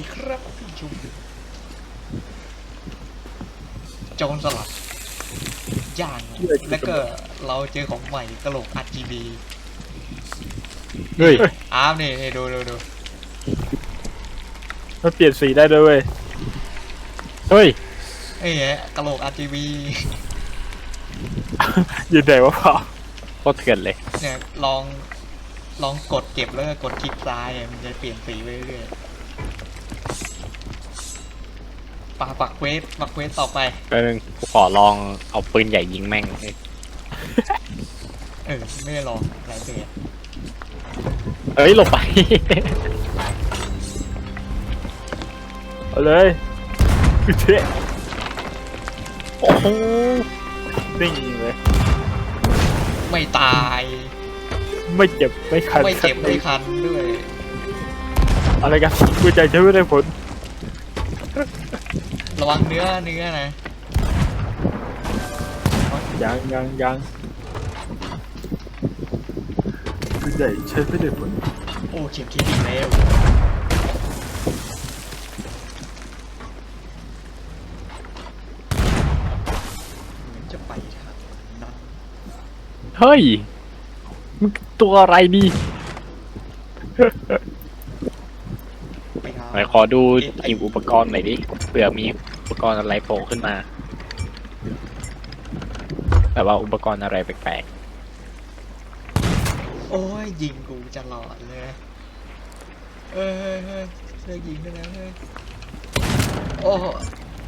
ดีครับพี่ชมโจรสลัดย่างแล้วก็เราเจอของใหม่กระโหลก RGB เฮ้ยอ้าวนี่นี่ดูดูดูมันเปลี่ยนสีได้ด้วยเว้ย เฮ้ยเอ้ยกระโหลก RGB อยืนไหนวะพ่อโคตรเถื่อนเลยเนี่ยลองลองกดเก็บแล้วก็กดคลิกซ้ายอะมันจะเปลี่ยนสีไปเรื่อยๆ ปักปักเควสปักเควสต่อไปก็นึงกูขอลองเอาปืนใหญ่ยิงแม่งเออ ไม่ได้ลองหลายเบสเอ้ยหลบไป เอาเลยคือเท่โอ้โหนิ่งจริงเลย ไม่ตาย ไม่เจ็บไม่คันไม่เจ็บไม่คันด้วย อะไรกันกูใจใช้ไม่ได้ผล ระวังเนื้อเนื้อนะยังยังยังกูใจใช้ไม่ได้ผลโอ้เข็มคิดอีกแล้วเหมือนจะไปทางนั้นเฮ้ยมึงตัวอะไรดี ไปหาไหนขอดูทีมอุปกรณ์หน่อยดิเผื่อมีอุปกรณ์อะไรโผล่ขึ้นมาแบบว่าอุปกรณ์อะไรแปลกโอ้ยยิงกูจะหลอดเลยเอ้ยเฮ้ยเฮ้ยเลิกยิงได้แล้วเฮ้ยโอ้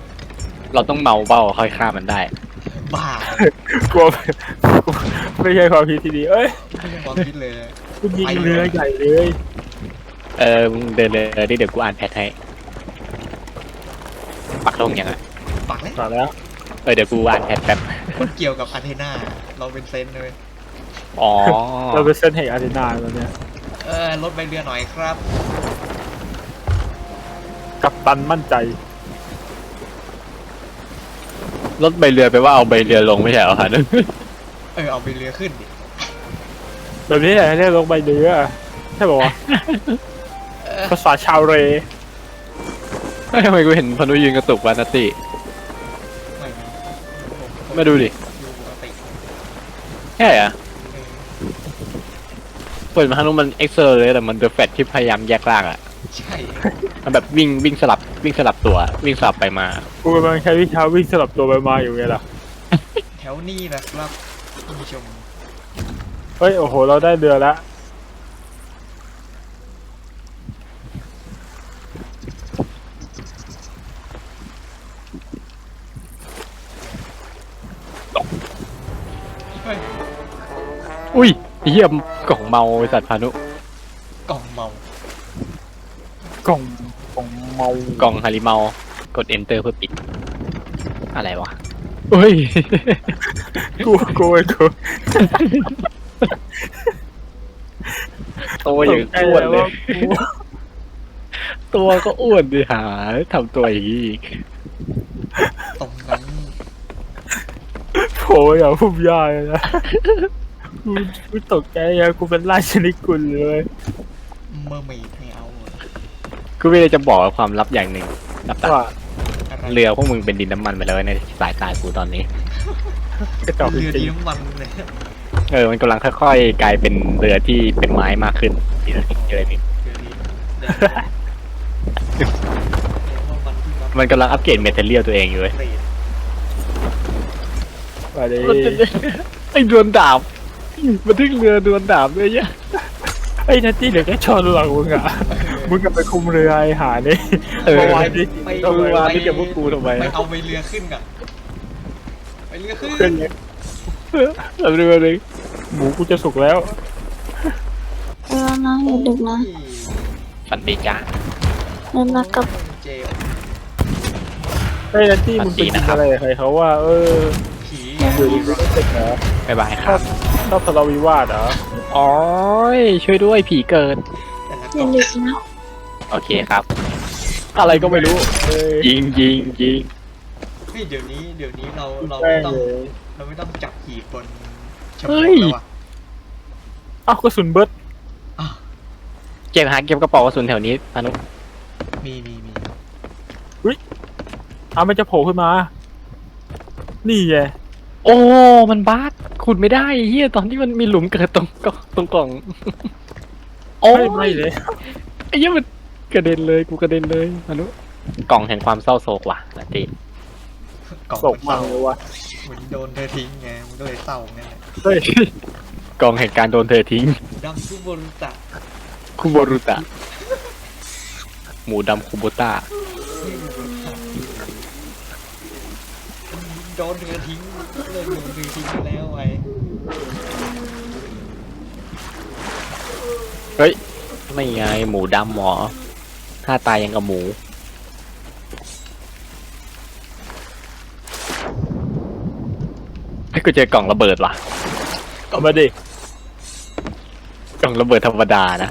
ๆ เราต้องเมาเบ้าค่อยฆ่ามันได้ บ้ากลัวไม่ใช่ความคิดที่ดี เอ้ยไม่ใช่ความคิดเลยกูยิงเรือใหญ่เลยเออมึงเดินเลยดิเดี๋ยวกูอ่านแพทให้ปักลงยังอะปักเลยต่อแล้วเออเดี๋ยวกูอ่านแพทแป๊บมันเกี่ยวกับอาเทนาเราเป็นเซนเลยอ๋อเราเป็นเส้นแห่งอาร์เทนาแล้วเนี่ยเออลดใบเรือหน่อยครับกับตันมั่นใจรถใบเรือไปลว่าเอาใบเรือลงไม่ใช่เหรอฮะนึกเออเอาใบเรือขึ้นดิแบบนี้แหละเรียกลงใบเรือใช่ป่าวะเออ ภาษาชาวเรเฮ้ยทำไมกูเห็นพนุยืนกระตุกวานาติ ไม่นะผมมาดูดิ ดูปกติใช่อะเออเปิดมาทางนู้นมันเอ็กเซอร์เลยแต่มันเดอะแฟตที่พยายามแยกร่างอะใช่มันแบบวิ่งวิ่งสลับวิ่งสลับตัว วิ่งสลับไปมา กูกำลังใช้วิชาวิ่งสลับตัวไปมาอยู่ไงล่ะ แถวนี้นะครับคุณผู้ชมเฮ้ย โอ้โห เราได้เรือแล้ว เฮ้ยอุ้ยไอ้เหี้ยกล่องเมาไอ้สัตว์พานุกล่องเมากล่องกล่องเมากล่องฮาริเมากด enter เพื่อปิด อะไรวะเฮ้ยกูกูไอ้กูตัวอย่างอ้วนเลย ตัวก็อ้วนดิหาทำตัวอย่างนี้อีก ตรงนั้น โผล่ อย่างพุ่มยาเลยนะกูกูตกใจอะกูเป็นราชนิกุลเลยเมอร์เมดไม่เอาเหรอกูไม่ได้จะบอกความลับอย่างหนึ่งลับตาว่าอะไรเรือพวกมึงเป็นดินน้ำมันไปแล้วในสายตากูตอนนี้ กระจอกจเรือริดีงน้ำมันเลยเออมันกำลังค่อยๆ กลายเป็นเรือที่เป็นไม้มากขึ้นทีละนิดทีละนิดเรือดีเรือน้ำมันที่รับมันกำลังอัปเกรดเมทัลเลียตัวเองอยู่เลยเกร ดๆมาดิไอ้ดวลดาบมันทึกเรือดวลดาบเลยเนี่ยไอ้นัตตี้เหลือแค่ชอนหลังมึงอะมึงกลับไปคุมเรือไอ้หานี่เออเมื่อวานนี้ไปเออวานนี้กับพวกกูทำไมไปเอาไปเรือขึ้นกันไปเรือขึ้นเพื่อนเลยเอาเรือเลยหมูกูจะสุกแล้วเออนะอย่าดึกนะฝันดีจ้าเดินมากับเจลไอ้นัตตี้มึงไปกินอะไรกับใครเขาว่า เออผี อยู่ดีก็เสร็จเหรอบ๊ายบายคชอรับบชอบทะเลาะวิวาทเหรออ๋อยช่วยด้วยผีเกินแต่ละอกล่ย่าองดึกนะโอเคครับ อะไรก็ไม่รู้เอ้ยยิงยิงยิงเฮ้ยเดี๋ยวนี้เดี๋ยวนี้เราเราแม่ไม่งต้องเลยเราไม่ต้องจับผีบนฉมวกแล้วอะอ้าวกระสุนเบิร์ดอะเก็บหาเก็บกระเป๋ากระสุนแถวนี้พานุมีมีมีเอามันจะโผล่ขึ้นมา นี่ไง โอ้ มันบาดขุดไม่ได้เฮียตอนที่มันมีหลุมเกิดตรงกล่องตรงกล่อง โอ้ไม่ไม่เลย ไอ้เหี้ยมันกระเด็นเลยกูกระเด็นเลยอนุกล่องแห่งความเศร้าโศกว่ะนาติกล่องตกมันมาเศร้าเลยวะเหมือนโดนเธอทิ้งไงมันก็เลยเศร้างั้นแหละเฮ้ยกล่องแห่งการโดนเธอทิ้งดำซุบรุตะคุโบรุตะ หมูดำคุโบต้า ดนเธอทิ้งเลิกโดนเธอทิ้งไปแล้วไอ้เฮ้ย ไม่ไงหมูดำหมอหน้าตายยังกับหมู ให้กูเจอกล่องระเบิดว่ะเอามาดิ กล่องระเบิดธรรมดานะ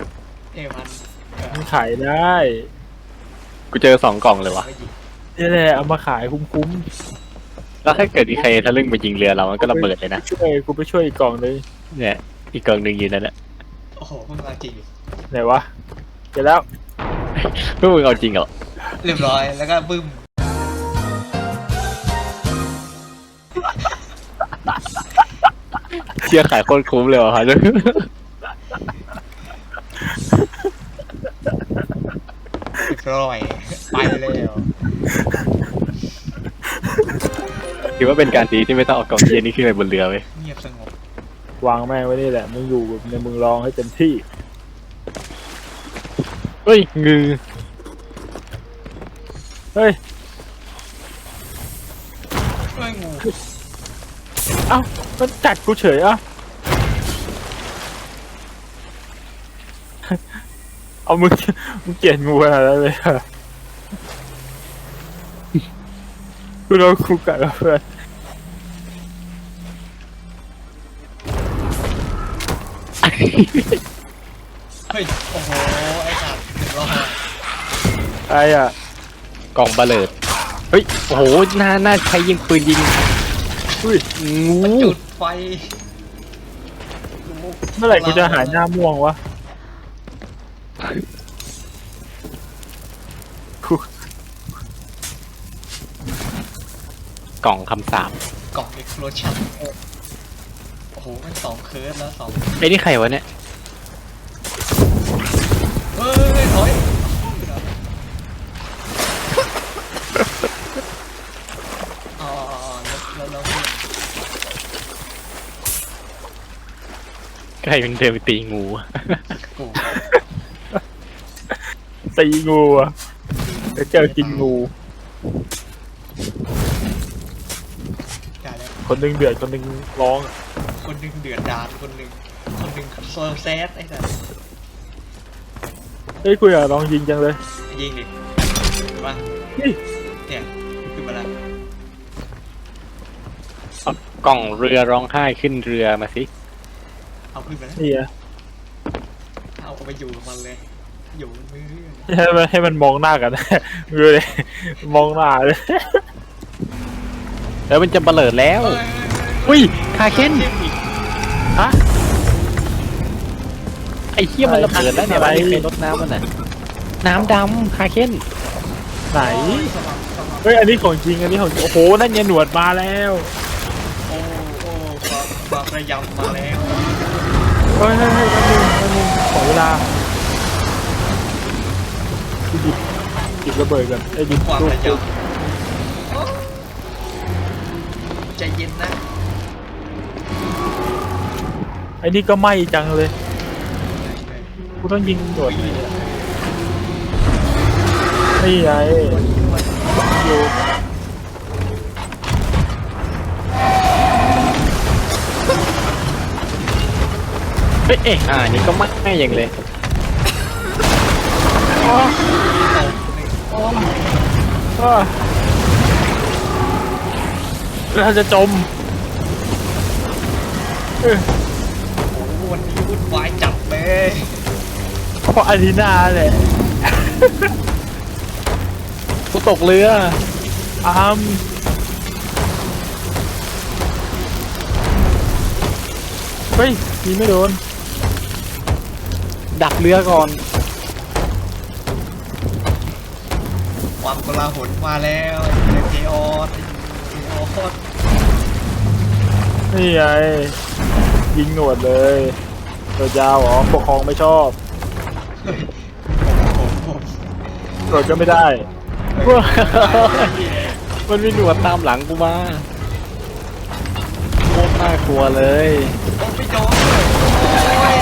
เอยมันเออมันขายได้กูเจอสองกล่องเลยว่ะไม่ยิงนี่แหละเอามาขายคุ้ม แล้วถ้าเกิดมีใครทะลึ่งไปยิงเรือเรามันก็ระเบิดเลยนะๆช่วยกูไปช่วยอีกกล่องนึงเนี่ยอีกกล่องหนึ่งอยู่นั่นแหละโอ้โหเพิ่งมาจริงไหนวะเจอแล้วพวกมึงเอาจริงเหรอเรียบร้อยแล้วก็บึ้มเชี่ยขายโคตรคุ้มเลยว่ะฮะอร่อยไปแล้ว ถือว่าเป็นการดีที่ไม่ต้องเอากล่องเย็นนี้ขึ้นไปบนเรือเว้ยเงียบสงบวางแม่งไว้นี่แหละ มึงอยู่ในมึงลองให้เต็มที่ เฮ้ยงือเฮ้ยเฮ้ยงูเอ้ามันกัดกูเฉยอะ เอามึงมึงเกลียดงูขนาดนั้นเลยเหรอ กูโดนกูกัดแล้วเพื่อนเฮ้ย โอ้โห ไอ้สัตว์เรียบร้อยไอ้อะกล่องเบลเลิดเฮ้ย โอ้โหหน้าหน้าใครยิงปืนยิงอุ้ยงูจุดไฟ เมื่อไหร่กูจะหายหน้าม่วงวะ กล่องคำสาปกล่องเอ็กซ์โพลชั่นโอ้โห มันสองเคิร์ฟแล้วสองไอ้นี่ใครวะเนี่ย เฮ้ยถอยอ๋อแล้วแล้วแล้วใครเป็นเดินไปตีงู กูตีงูอะเดี๋ยวเจอกินงู ได้แล้ว คนหนึงเดือดคนหนึงร้องอะคนหนึ่งเดือดดานคนหนึ่งคนหนึ่งโซลแซดไอ้สัสเฮ้ยกูอยากลองยิงจังเลยยิงดิมานี่เนี่ยขึ้นมาแล้วเอากล่องเรือร้องไห้ขึ้นเรือมาสิ เอาขึ้นมาแล้วนี่อะเอาไปอยู่กับมันเลยอยู่บนมือ ให้มันให้มันมองหน้ากัน ดูเลยมองหน้าเลย แล้วมันจะเบลเลิดแล้ว อุ้ยคาเคนอีกฮะไอ้เหี้ยมันระเบิดแล้วเนี่ยอะไรมันไม่เคยลดน้ำมันน่ะน้ำดำคาเคนไหนสมัครสมัครเฮ้ยอันนี้ของจริงอันนี้ของจริงโอ้โหนั่นไงหนวดมาแล้วโอ้โอ้ความความระยำมาแล้วเฮ้ยเฮ้ยเฮ้ยแป๊บนึงแป๊บนึงขอเวลาหยิบหยิบระเบิดกันไอ้ยหยิบความลูระกยำ ใจเย็นนะไอ้นี่ก็ไหม้จังเลย กูต้องยิงหนวดไหนอะนี่ไงอยู่เฮ้ยเอ๊ะอ่านี่ก็ไม่อย่างเลยอ้าว เราจะจมเอ้ยโอ้โหวันนี้วุ่นวายจัดเลยเพราะอารีนาแหละกูตกเรืออามเฮ้ยยิงไม่โดน ดับเรือก่อน ความกลาหลมาแล้วไอ้เทออสไอ้เทออสนี่ไงยิงหนวดเลยหนวดยาวเหรอปกครองไม่ชอบผมผมหนวดก็ไม่ได้มันมีหนวดตามหลังกูมาโคตรน่ากลัวเลยผมไม่โดนเลยโอ้ย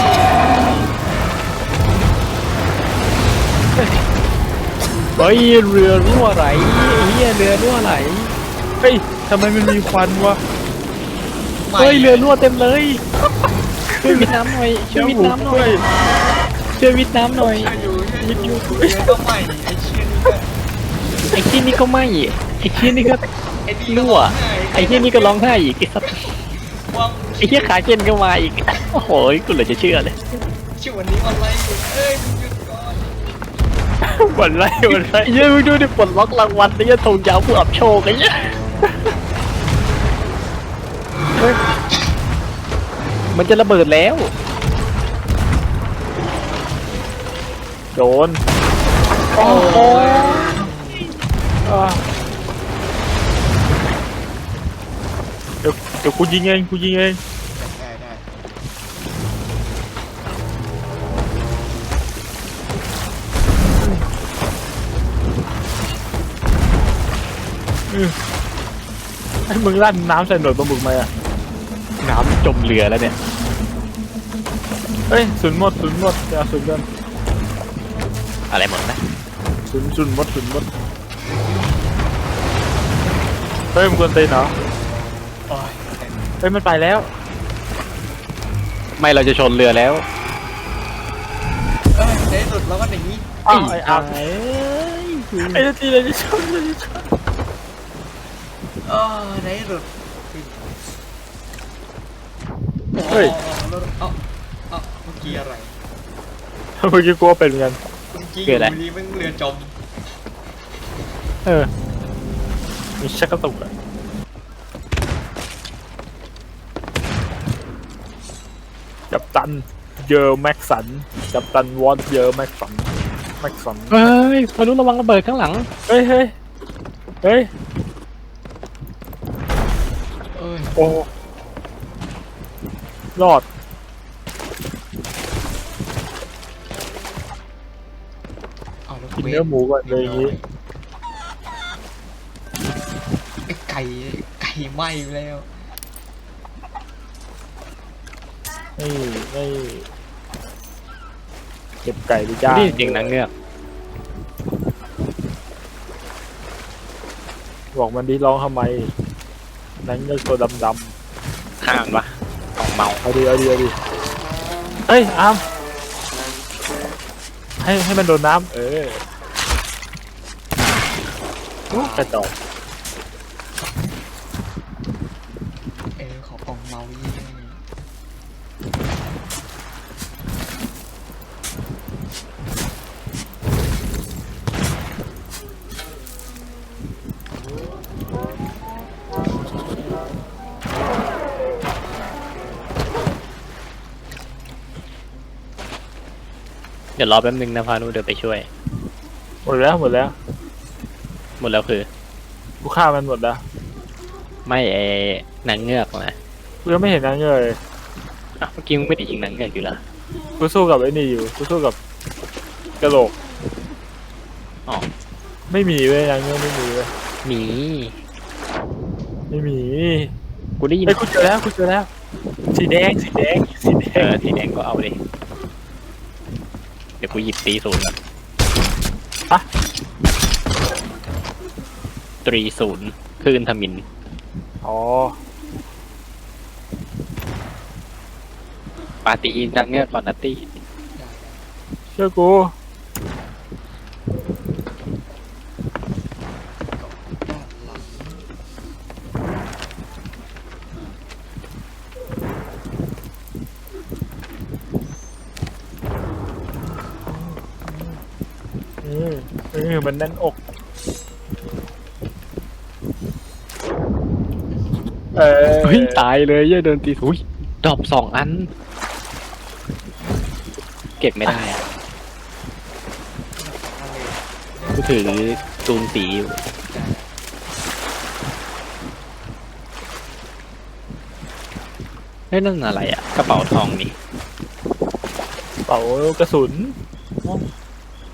เฮ้ยเรือรั่วไหลเฮียเรือรั่วไหลเฮ้ย ทำไมมันมีควันวะเฮ้ยเรือรั่วเต็มเลยช่วยวิดน้ำหน่อยช่วยวิดน้ำหน่อยช่วยวิดน้ำหน่อยอยู่วิทยุเรือก็ไม่ไอ้เชี่ยนี่ก็ไอ้เชี่ยนี่ก็ไม่ไอ้เชี่ยนี่ก็ไอ้นี่ก็รั่วไอ้เชี่ยนี่ก็ร้องไห้อีกไอ้สัสว่าไอ้เชี่ยขาเจนก็มาอีกโอ้โหกูเหลือจะเชื่อเลยชื่อวันนี้อะไรอยู่เอ้ยมึงหยุดก่อนวันไรวันไรไอ้เหี้ยมึงดูดิปลดล็อกรางวัลไอ้เหี้ยธงยาวผู้อับโชคไอ้เหี้ย เฮ้ยมันจะระเบิดแล้ว โดน โอ้โหอะเดี๋ยวเดี๋ยวกูยิงเองกูยิงเองได้ได้ให้มึงลั่นน้ำใส่หนวดปลาหมึกไหมอะ น้ำจมเรือแล้วเนี่ย เฮ้ยศูนย์หมดศูนย์หมดจะเอาศูนย์กันอะไรหมดนะศูนย์ศูนย์หมดศูนย์หมดเฮ้ยมึงควรตีนเหรอโอ้ยเฮ้ยมันไปแล้ว ไม่เราจะชนเรือแล้วเอ้ยในที่สุดเราก็หนีอ้าวไอ้อาร์มไอ้ไอ้นาทีเลยที่ชนเลยที่ชนเออในที่สุด เฮ้ยอาแล้วเอาเอาเมื่อกี้อะไรเมื่อกี้กูว่าเป็นเหมือนกัน เมื่อกี้อยู่ดีมึงเรือจมเออ มีชักกระตุกอะกับตัน เยอแม็กสัน กับตันวอนเยอแม็กสัน แม็กสัน เฮ้ยมาดูระวังระเบิดข้างหลัง เฮ้ยเฮ้ยเฮ้ย เอ้ยโอ้ รอด เอาแล้วกินเนื้อหมูก่อนเลยอย่างงี้ ไอ้ไก่ไก่ไหม้อยู่แล้ว นี่นี่เก็บไก่ไปย่างนี่เสียงนางเงือกบอกมันดิร้องทำไมนั่นก็ตัวดำห้ามปะออก เมาๆเอาดีเอาดีเอาดีเฮ้ยอามให้ให้มันโดนน้ำเออโอ้กระจอก ดี๋ยวรอแป๊บนึงนะพานุเดี๋ยวไปช่วย หมดแล้วหมดแล้วหมดแล้วคือ กูฆ่ามันหมดแล้วไม่ไอ้นางเงือกนะกูยังไม่เห็นนั่นเลยอะเมื่อกี้มึงไม่ได้ยิงนางเงือกอยู่แล้วกูสู้กับไอ้นี่อยู่กูสู้กับกระโหลกอ๋อไม่มีเว้ยยังไม่มีเว้ยหมีไม่มีกูได้ยินไอ้ยกูเจอแล้วกูเจอแล้ว สีแดงสีแดงสีแดเองอสีแดงก็เอาดิ เดี๋ยวกูหยิบตีศูนย์ก่อนฮะตรีศูนย์คลื่นทมิน อ๋อปาตีนางเงือกก่อนนะตีเชื่อกู ออมันแน่นอก เออเฮ้ยตายเลยเหี้ย่เดินตีอุ้ยดรอปสองอัน เก็บไม่ได้อะอะไรกูถือตูนสีอยู่ใช่เฮ้ยนั่นอะไรอะ กระเป๋าทองนี่เป๋ากระสุน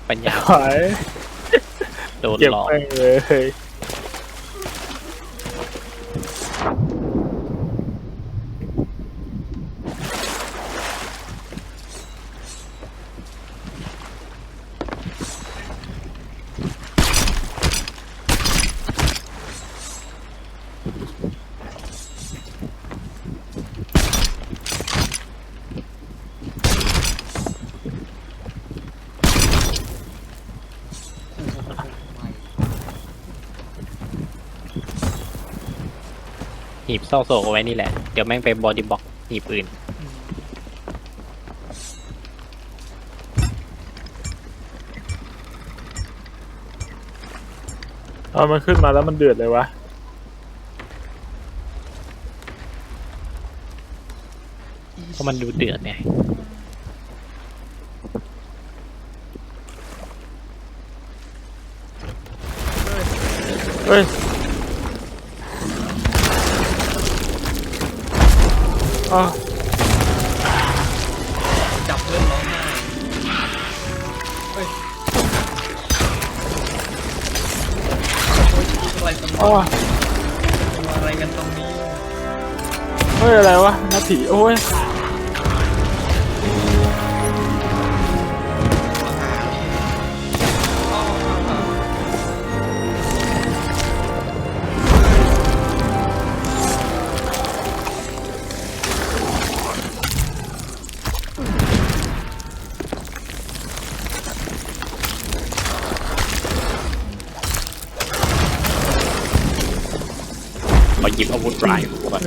ปัญญา หาย โดนเก็บหลอกแม่งเลย ไม่ หีบเศร้าโศกเอาไว้นี่แหละ เดี๋ยวแม่งไปบอดี้บล็อกหีบอื่น เอามันขึ้นมาแล้วมันเดือดเลยวะ เพราะมันดูเดือดไงเฮ้ย หยิบอาวุธร้ายก่อน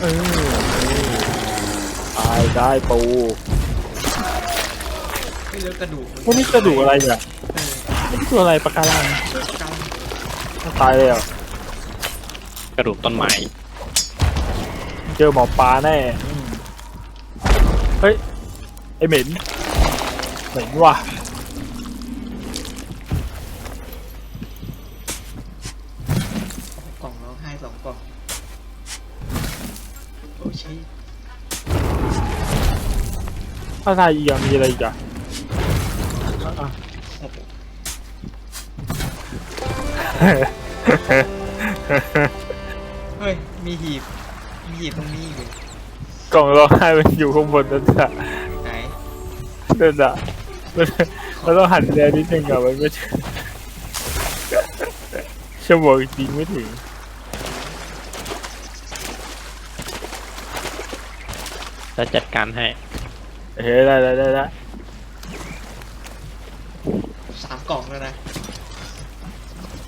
เออตายได้ปูไม่เลือกกระดูกพวกนี้กระดูกอะไรเนี่ยเออนี่ตัวอะไรปะการังกำตายเลยเหรอะกระดูกต้นไม้เจอหมอปลาแน่อืมเฮ้ยไอเหม็นเหม็นว่ะ อะไรอีกอะมีอะไรอีกอะอะโอ้โหเฮ้ย มีหีบ มีหีบตรงนี้อีกเลยกล่องร้องไห้มันอยู่ข้างบนนั่นอะไหนนั่นอะมันมันต้องหันแดนิดนึงอะมันไม่ใช่ชั่วโมงจริงไม่ถึงแล้วจัดการให้ เฮ้ยได้ได้ได้ได้สามกล่องแล้วนะ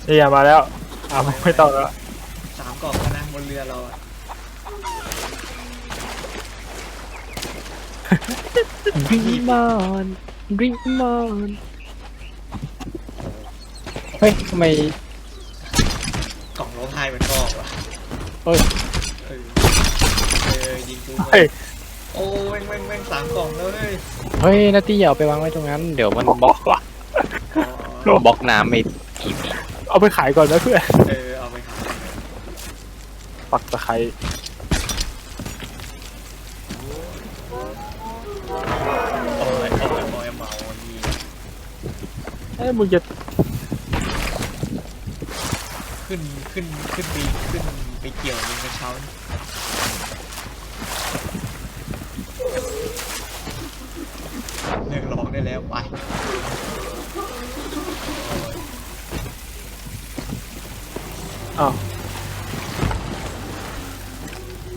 นี่อย่ามาแล้วอ่าไม่ไม่ต้องแล้วสามกล่องแล้วนะบนเรือเราอะริงมอนริงมอนเฮ้ยทำไมกล่องร้องไห้มันก็ออกว่ะเอ้ยเออเออยิงกูเฮ้ย โอ้แม่งแม่งแม่งสามกล่องแล้วเฮ้ยเฮ้ยนาตี้อย่าเอาไปวางไว้ตรงนั้น เดี๋ยวมันบล็อกอ๋อบล็อกน้ำไม่ผีบเอาไปขายก่อนนะเพื่อนเออเอาไปขายปักตะไคร้โอ้ยโอ้ยโอ้ยเมาดีเอ้ยมึงจะขึ้นขึ้นขึ้นไปขึ้นไปเกี่ยวยิงกระเช้านี่ เลิกร้องได้แล้วไปโอ้ยอ้าว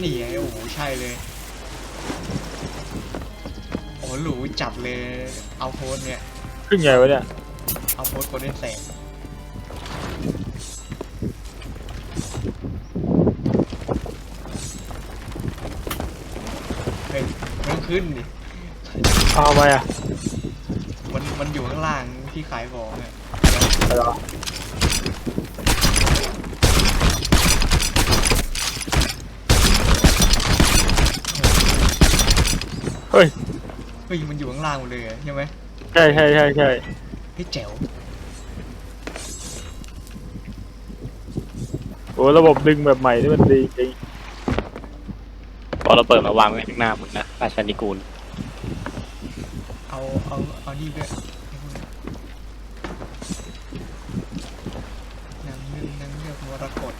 นี่ไงโอ้โหใช่เลยโอ้หรูจับเลยเอาโพสเนี่ยขึ้นไงวะเนี่ยเอาโพสโกลเด้นแสงเฮ้ยไม่ต้องขึ้นดิ เอาไปอะมันมันอยู่ข้างล่างที่ขายของเนี่ยไปเหรอเฮ้ยเฮ้ยมันอยู่ข้างล่างหมดเลยอะใช่ไหมใช่ใช่ใช่ใช่เฮ้ยจ๋วโอ้ระบบดึงแบบใหม่นี่มันดีจริงพอเราเปิดมาวางไว้ข้างหน้ามึงนะราชานิกูล เอาเอาเอานี่ด้วยนางเงือกนางเงือกมรกต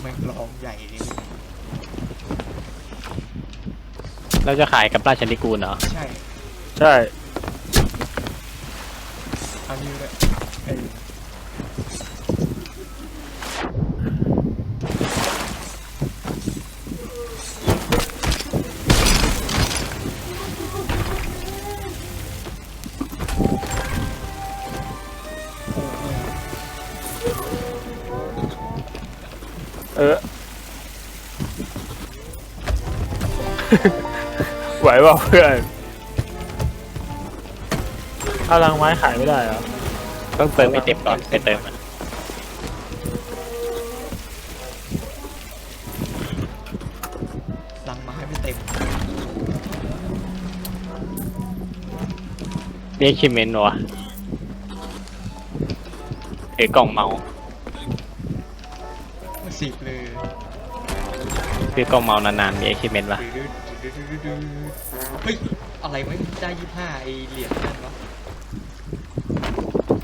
แม่งร้องใหญ่เลยเราจะขายกับราชนิกูลเหรอ ใช่ ใช่ เอานี่ด้วย วเปล่าเพื่อนถ้ารังไม้ขายไม่ได้เหรอต้องเติมให้เต็มก่อนไปเติมมันลังไม้ไม่เต็มเรียกชิมเมนต์วะถือกล่องเมาส์สิบเลยถือกล่องเมาส์นานๆมีเอ็กชิเมนต์ปะ เฮ้ย อะไรไม่ได้ยี่ห้าไอเหรียญนั่นวะ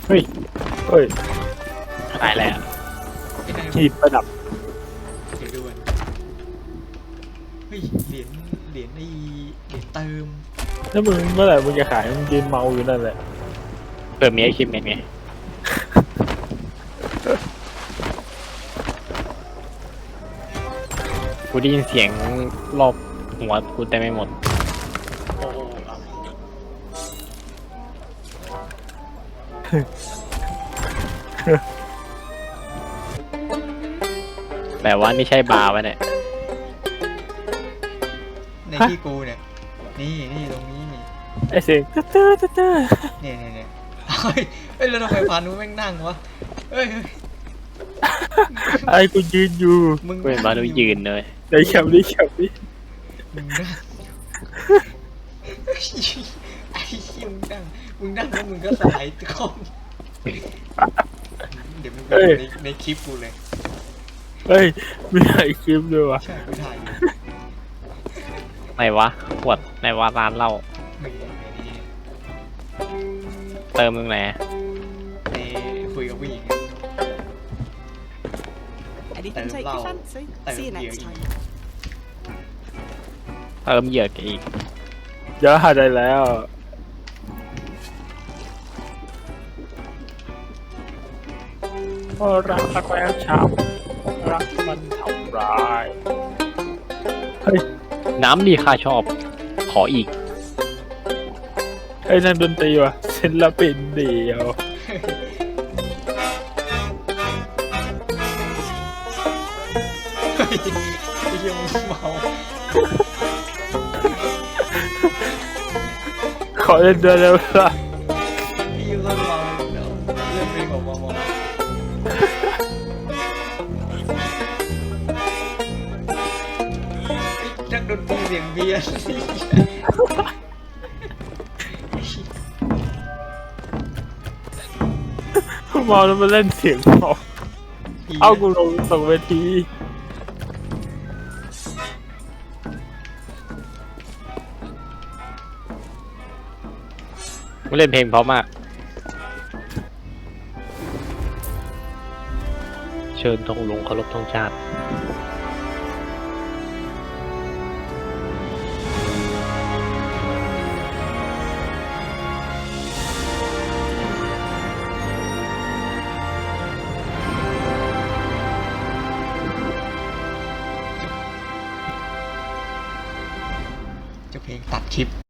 เฮ้ย เฮ้ยขายแล้วไอ้นั่นหีบประดับเดี๋ยวดูก่อนเฮ้ย เหรียญ เหรียญไอเหรียญเติม แล้วมึงเมื่อไหร่มึงจะขายมึงยืนเมาอยู่นั่นแหละเปิดมีเอ็กชิเมนต์ไงกูได้ยินเสียงรอบ หัวกูเต็มไปหมด โอ้โหแต่ว่านี่ใช่บาร์วะเนี่ย ในฮะ ที่กูเนี่ย นี่นี่ตรงนี้นี่ไอเสียงตึ๊ดตึ๊ดตึ๊ดตึ๊ดเนี่ยเนี่ยเนี่ยเฮ้ยเฮ้ยแล้วทำไมพานุแม่งนั่งวะเฮ้ยเฮ้ยไอ้กูยืนอยู่มึงกูเห็นบาร์ดูยืนเลยในแคมป์นี้แคมป์นี้ มึงนั่งไอ้เหี้ยมึงนั่งมึงนั่งแล้วมึงก็สไลด์คอมเดี๋ยวมึงไปดูในในคลิปกูเลย เฮ้ยมีถ่ายคลิปด้วยวะใช่กูถ่ายอยู่ไหนวะขวดไหนวะร้านเหล้ามึงในนี้เติมตรงไหนในคุยกับผู้หญิง Anything take your fancy? See you next time. เติมเหยื่อแกอีกเดี๋ยวหาได้แล้วก็รักสักแล้วช้ำรักมันทำร้ายน้ำดีค่าชอบ ขออีก ไอ้นั่นดนตรีวะศิลปินเดียว ขอเล่นด้วยได้ไหมล่ะไอ้เหี้ยคนเมาเดี๋ยวเรื่องเพลงของเมาเมาไอ้นักดนตรีเสียงเบียร์เมาแล้วมาเล่นเสียงเมาเอากูลงส่งเวที เล่นเพลงเพราะมาก เชิญธงลงเคารพธงชาติ